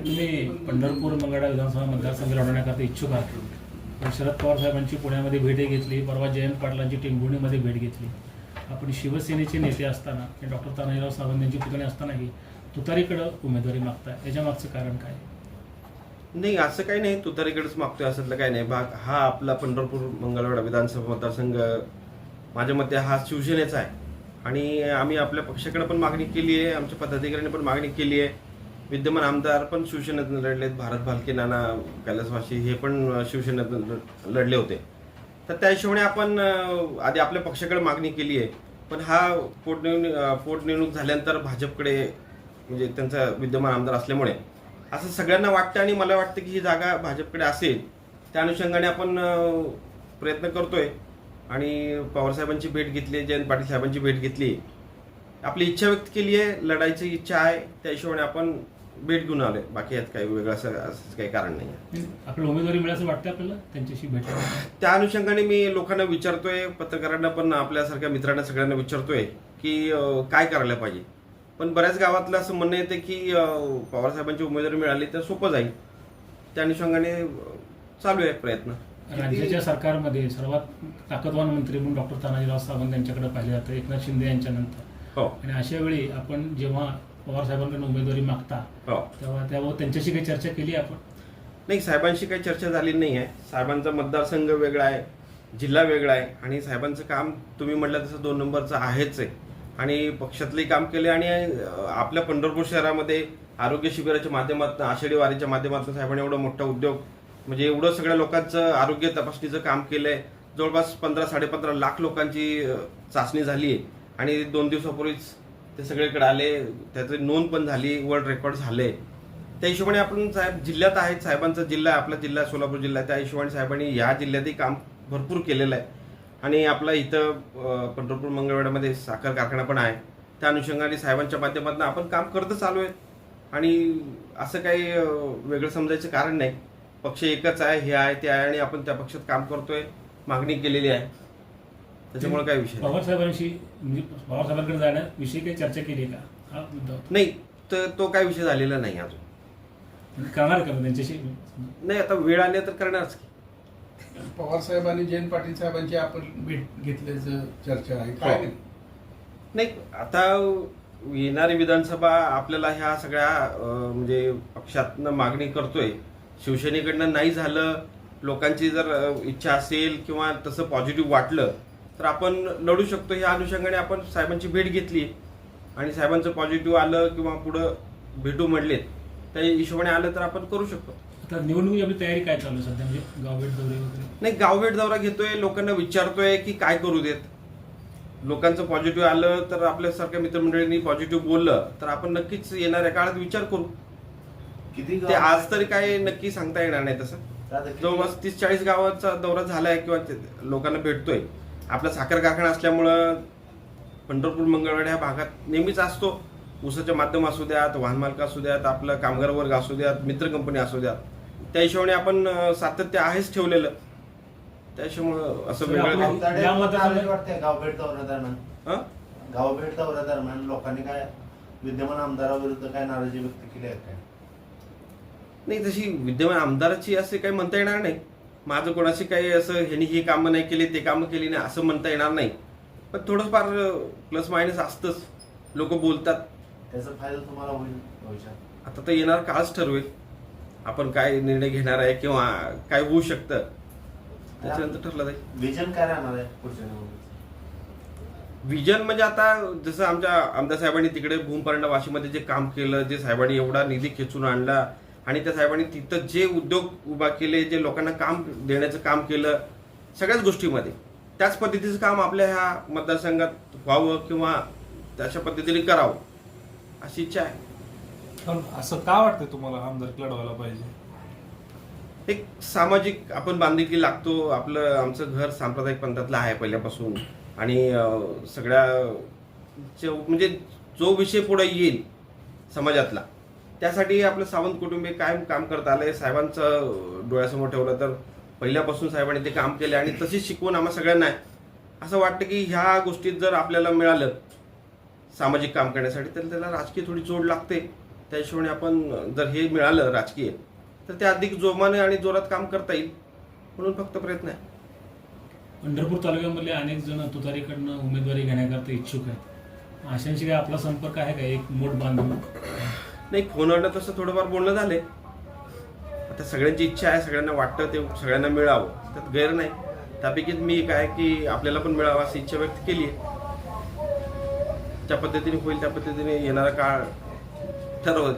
तुम्ही पंढरपूर मंगळा विधानसभा मतदारसंघ लढवण्याकरता इच्छुक आहात. शरद पवार साहेबांची पुण्यामध्ये भेटही घेतली परवा जयंत पाटलांची टेंभुर्णीमध्ये भेट घेतली. आपण शिवसेनेचे नेते असताना आणि डॉक्टर तानाजीराव सावंत यांची पुतणी असतानाही तुतारीकडं उमेदवारी मागताय. याच्या मागचं कारण काय? नाही असं काही नाही. तुतारीकडेच मागतोय असं काही नाही. भाग हा आपला पंढरपूर मंगळवाडा विधानसभा मतदारसंघ माझ्या मते हा शिवसेनेचा आहे. आणि आम्ही आपल्या पक्षाकडे पण मागणी केली आहे आमच्या पदाधिकाऱ्यांनी पण मागणी केली आहे. विद्यमान आमदार पण शिवसेनेतून लढलेत. भारत भालके नाना कैलासवासी हे पण शिवसेनेतून लढले होते. तर त्या हिशोबाने आपण आधी आपल्या पक्षाकडे मागणी केली आहे. पण हा पोटनिवडणूक पोटनिवडणूक झाल्यानंतर भाजपकडे म्हणजे त्यांचा विद्यमान आमदार असल्यामुळे असं सगळ्यांना वाटतं आणि मला वाटतं की ही जागा भाजपकडे असेल त्या अनुषंगाने आपण प्रयत्न करतोय. आणि पवारसाहेबांची भेट घेतली जयंत पाटील साहेबांची भेट घेतली. आपली इच्छा व्यक्त केली आहे लढायची इच्छा आहे. त्या हिशोबाने आपण भेट घेऊन आलोय बाकी यात काही वेगळं असं असं काही कारण नाही आहे आपल्याला उमेदवारी मिळायचं वाटतं आपल्याला? त्यांच्याशी भेटायला त्या अनुषंगाने मी लोकांना विचारतोय पत्रकारांना पण आपल्यासारख्या मित्रांना सगळ्यांना विचारतोय की अं, काय करायला पाहिजे? पण बऱ्याच गावातलं असं म्हणणं येतं की अं, पवारसाहेबांची उमेदवारी मिळाली तर सोपं जाईल. त्या अनुषंगाने अं, चालू आहे प्रयत्न. राज्याच्या सरकारमध्ये सर्वात ताकदवान मंत्री म्हणून डॉक्टर तानाजीराव सावंत यांच्याकडे पाहिले जातं एकनाथ शिंदे यांच्यानंतर. हो. आणि अशा वेळी आपण जेव्हा पवार साहेबांकडून उमेदवारी मागता. हो. तेव्हा त्यावर त्यांच्याशी काही चर्चा केली आपण? नाही साहेबांशी काही चर्चा झाली नाही आहे. साहेबांचा मतदारसंघ वेगळा आहे जिल्हा वेगळा आहे आणि साहेबांचं काम तुम्ही म्हटलं तसं दोन नंबरचं आहेच आहे. आणि पक्षातलंही काम केले आणि आपल्या पंढरपूर शहरामध्ये आरोग्य शिबिराच्या माध्यमातून आषाढी वारीच्या माध्यमातून साहेबांनी एवढा मोठा उद्योग म्हणजे एवढं सगळ्या लोकांचं आरोग्य तपासणीचं काम केलंय. जवळपास पंधरा साडेपंधरा लाख लोकांची चाचणी झाली आहे. आणि दोन दिवसापूर्वीच ते सगळीकडे आले त्याची नोंद पण झाली वर्ल्ड रेकॉर्ड झाले. त्या हिशोबाने आपण साहेब जिल्ह्यात आहेत साहेबांचा जिल्हा आहे आपला जिल्हा सोलापूर जिल्हा आहे. त्या हिशोबाने साहेबांनी या जिल्ह्यातही काम भरपूर केलेलं आहे. आणि आपला इथं पंढरपूर मंगळवेढ्यामध्ये साखर कारखाना पण आहे. त्या अनुषंगाने साहेबांच्या माध्यमातून आपण काम करतच आलो आहे आणि असं काही वेगळं समजायचं कारण नाही. पक्ष एकच आहे हे आहे ते आहे आणि आपण त्या पक्षात काम करतोय मागणी केलेली आहे. त्याच्यामुळे काय विषय साहेबांशी म्हणजे पवार साहेबांकडे जाण्याविषयी काही चर्चा केली का? हा मुद्दा होता. नाही तर तो काय विषय झालेला नाही अजून. म्हणजे करणार का त्यांच्याशी? नाही आता वेळ आली तर करणारच की. पवार साहेब आणि जयंत पाटील साहेबांची आपण भेट घेतल्याचं चर्चा आहे. काय हो. नाही आता येणारी विधानसभा आपल्याला ह्या सगळ्या अं, म्हणजे पक्षातनं मागणी करतोय. शिवसेनेकडनं नाही झालं लोकांची जर अं, इच्छा असेल किंवा तसं पॉझिटिव्ह वाटलं तर आपण लढू शकतो. ह्या अनुषंगाने आपण साहेबांची भेट घेतली. आणि साहेबांचं पॉझिटिव्ह आलं किंवा पुढं भेटू म्हणलेत त्या हिशोबाने आलं तर आपण करू शकतो. आता निवडणुकी आपली तयारी काय चालू आहे सध्या? म्हणजे गावभेट दौरे वगैरे? नाही गावभेट दौरा घेतोय. लोकांना विचारतोय की काय करू देत? लोकांचं पॉझिटिव्ह आलं तर आपल्यासारख्या मित्रमंडळींनी पॉझिटिव्ह बोललं तर आपण नक्कीच येणाऱ्या काळात विचार करू. किती ते आज तरी काय नक्की सांगता येणार नाही तसं. जवळपास तीस चाळीस गावाचा दौरा झालाय किंवा लोकांना भेटतोय. आपला साखर कारखाना असल्यामुळं पंढरपूर मंगळवाड ह्या भागात नेहमीच असतो. ऊसाच्या माध्यम असू द्यात वाहन मालक असू द्यात आपलं कामगार वर्ग असू द्यात मित्र कंपनी असू द्यात. त्या हिशोबाने आपण सातत्य आहेच ठेवलेलं. त्या हिशोबामुळं असं वेगळं हं? गावभेट दौऱ्या दरम्यान लोकांनी काय विद्यमान आमदाराविरुद्ध काय नाराजी व्यक्त केली आहे काय? नाही तशी विद्यमान आमदाराची असे काही म्हणता येणार नाही. माझं कोणाशी काही असं ह्यांनी ही कामं नाही केली ते कामं केली नाही असं म्हणता येणार नाही. पण थोडंफार प्लस मायनस असतंच. लोक बोलतात. त्याचा फायदा तुम्हाला होईल भविष्यात. आता तर येणार काळच ठरवेल. आपण काय निर्णय घेणार आहे किंवा काय होऊ शकतं त्याच्यानंतर ठरलं जाईल. विजन काय राहणार आहे पुढच्या विजन म्हणजे आता जसं आमच्या आमदार साहेबांनी तिकडे भूमपर्णा वाशीमध्ये जे काम केलं जे साहेबांनी एवढा निधी खेचून आणला आणि त्या साहेबांनी तिथं जे उद्योग उभा केले जे लोकांना काम देण्याचं काम केलं सगळ्याच गोष्टीमध्ये त्याच पद्धतीचं काम आपल्या ह्या मतदारसंघात व्हावं किंवा तशा पद्धतीने करावं अशी इच्छा आहे. पण असं का वाटतं तुम्हाला आमदार लढवायला पाहिजे? एक सामाजिक आपण बांधिलकी लागतो आपलं आमचं घर सांप्रदायिक पंथातलं आहे पहिल्यापासून. आणि सगळ्या म्हणजे जो विषय पुढे येईल समाजातला त्यासाठी आपलं सावंत कुटुंबीय कायम काम करत आलंय साहेबांचं डोळ्यासमोर ठेवलं तर पहिल्यापासून साहेबांनी ते काम केले आणि तशीच शिकवून आम्हा सगळ्यांना आहे. असं वाटतं की ह्या गोष्टीत जर आपल्याला मिळालं सामाजिक काम करण्यासाठी तर त्याला राजकीय थोडी जोड लागते. त्या हिशोबाने आपण जर हे मिळालं राजकीय तर ते अधिक जोमाने आणि जोरात काम करता येईल म्हणून फक्त प्रयत्न आहे. पंढरपूर तालुक्यामधले अनेक जण तुतारीकडनं उमेदवारी घेण्याकरता इच्छुक आहेत. अशांशी काय आपला संपर्क आहे का? एक मोठ बांधून? नाही फोनवरनं तसं थोडंफार बोलणं झालंय. आता सगळ्यांची इच्छा आहे सगळ्यांना वाटतं ते सगळ्यांना मिळावं. त्यात गैर नाही. त्यापैकीच मी काय की आपल्याला पण मिळावं अशी इच्छा व्यक्त केली आहे. त्या पद्धतीने होईल त्या पद्धतीने येणारा काळ ठरवत